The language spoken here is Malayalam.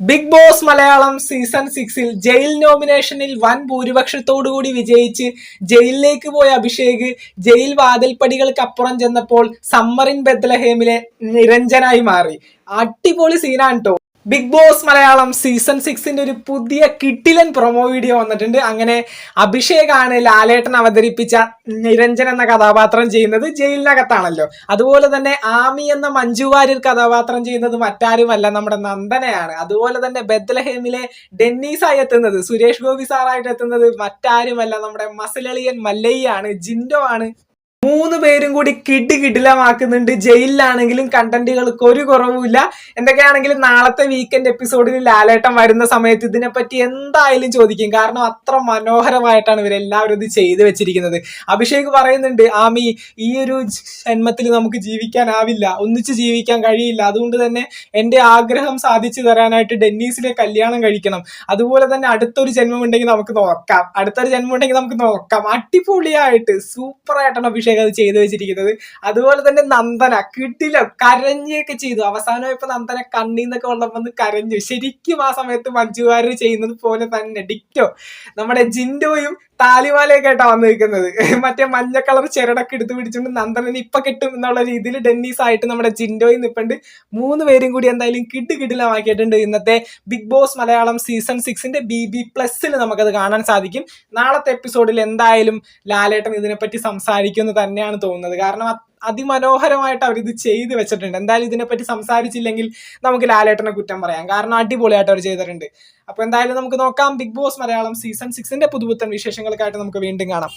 ബിഗ് ബോസ് മലയാളം സീസൺ സിക്സിൽ ജയിൽ നോമിനേഷനിൽ വൻ ഭൂരിപക്ഷത്തോടുകൂടി വിജയിച്ച് ജയിലിലേക്ക് പോയ അഭിഷേക് ജയിൽ വാതിൽപ്പടികൾക്കപ്പുറം ചെന്നപ്പോൾ സമ്മറിൻ ബെത്ലഹേമിലെ നിരഞ്ജനായി മാറി. അടിപൊളി സീനാണ് കേട്ടോ ബിഗ് ബോസ് മലയാളം സീസൺ സിക്സിന്റെ ഒരു പുതിയ കിട്ടിലൻ പ്രൊമോ വീഡിയോ വന്നിട്ടുണ്ട്. അങ്ങനെ അഭിഷേകാണ് ലാലേട്ടൻ അവതരിപ്പിച്ച നിരഞ്ജൻ എന്ന കഥാപാത്രം ചെയ്യുന്നത് ജയിലിനകത്താണല്ലോ. അതുപോലെ തന്നെ ആമി എന്ന മഞ്ജു വാര്യർ കഥാപാത്രം ചെയ്യുന്നത് മറ്റാരുമല്ല നമ്മുടെ നന്ദനയാണ്. അതുപോലെ തന്നെ ബെദ്ലഹേമിലെ ഡെന്നീസായി എത്തുന്നത് സുരേഷ് ഗോപി സാറായിട്ട് എത്തുന്നത് മറ്റാരുമല്ല നമ്മുടെ മസിലളിയൻ മല്ലയ്യാണ് ജിൻഡോ ആണ്. മൂന്ന് പേരും കൂടി കിഡ് കിടിലമാക്കുന്നുണ്ട്. ജയിലിലാണെങ്കിലും കണ്ടന്റുകൾക്ക് ഒരു കുറവുമില്ല. എന്തൊക്കെയാണെങ്കിലും നാളത്തെ വീക്കെൻഡ് എപ്പിസോഡിൽ ലാലേട്ടം വരുന്ന സമയത്ത് ഇതിനെപ്പറ്റി എന്തായാലും ചോദിക്കും. കാരണം അത്ര മനോഹരമായിട്ടാണ് ഇവരെല്ലാവരും ഇത് ചെയ്തു വെച്ചിരിക്കുന്നത്. അഭിഷേക് പറയുന്നുണ്ട് ആമി ഈ ഒരു ജന്മത്തിൽ നമുക്ക് ജീവിക്കാനാവില്ല. ഒന്നിച്ച് ജീവിക്കാൻ കഴിയില്ല. അതുകൊണ്ട് തന്നെ എന്റെ ആഗ്രഹം സാധിച്ചു തരാനായിട്ട് ഡെന്നീസിലെ കല്യാണം കഴിക്കണം. അതുപോലെ തന്നെ അടുത്തൊരു ജന്മം ഉണ്ടെങ്കിൽ നമുക്ക് നോക്കാം. അടുത്തൊരു ജന്മം ഉണ്ടെങ്കിൽ നമുക്ക് നോക്കാം. അടിപൊളിയായിട്ട് സൂപ്പർ ആയിട്ടാണ് അഭിഷേക് അത് ചെയ്തു വെച്ചിരിക്കുന്നത്. അതുപോലെ തന്നെ നന്ദന കിട്ടില്ല കരഞ്ഞൊക്കെ ചെയ്തു. അവസാനം ഇപ്പൊ നന്ദന കണ്ണീന്നൊക്കെ വെള്ളം വന്ന് കരഞ്ഞു. ശരിക്കും ആ സമയത്ത് മഞ്ജുവാര് ചെയ്യുന്നത് പോലെ തന്നെ. ഡിക്റ്റോ നമ്മുടെ ജിൻഡോയും താലിമാലയൊക്കെ ആയിട്ടാ വന്നിരിക്കുന്നത്. മറ്റേ മഞ്ഞ കളർ ചെരടൊക്കെ എടുത്ത് പിടിച്ചുകൊണ്ട് നന്ദനൻ ഇപ്പൊ കിട്ടും എന്നുള്ള രീതിയിൽ ഡെന്നീസ് ആയിട്ട് നമ്മുടെ ജിൻഡോയിൽ നിൽപ്പുണ്ട് മൂന്ന് പേരും കൂടി എന്തായാലും കിട്ട് കിടിലമാക്കിയിട്ടുണ്ട് ഇന്നത്തെ ബിഗ് ബോസ് മലയാളം സീസൺ സിക്സിന്റെ ബി ബി പ്ലസ്സിൽ നമുക്കത് കാണാൻ സാധിക്കും. നാളത്തെ എപ്പിസോഡിൽ എന്തായാലും ലാലേട്ടൻ ഇതിനെപ്പറ്റി സംസാരിക്കുമെന്ന് തന്നെയാണ് തോന്നുന്നത്. കാരണം അതിമനോഹരമായിട്ട് അവരിത് ചെയ്തു വെച്ചിട്ടുണ്ട്. എന്തായാലും ഇതിനെപ്പറ്റി സംസാരിച്ചില്ലെങ്കിൽ നമുക്ക് ലാലേട്ടനെ കുറ്റം പറയാം. കാരണം അടിപൊളിയായിട്ട് അവർ ചെയ്തിട്ടുണ്ട്. അപ്പൊ എന്തായാലും നമുക്ക് നോക്കാം. ബിഗ് ബോസ് മലയാളം സീസൺ സിക്സിന്റെ പുതുപുത്തൻ വിശേഷങ്ങൾക്കായിട്ട് നമുക്ക് വീണ്ടും കാണാം.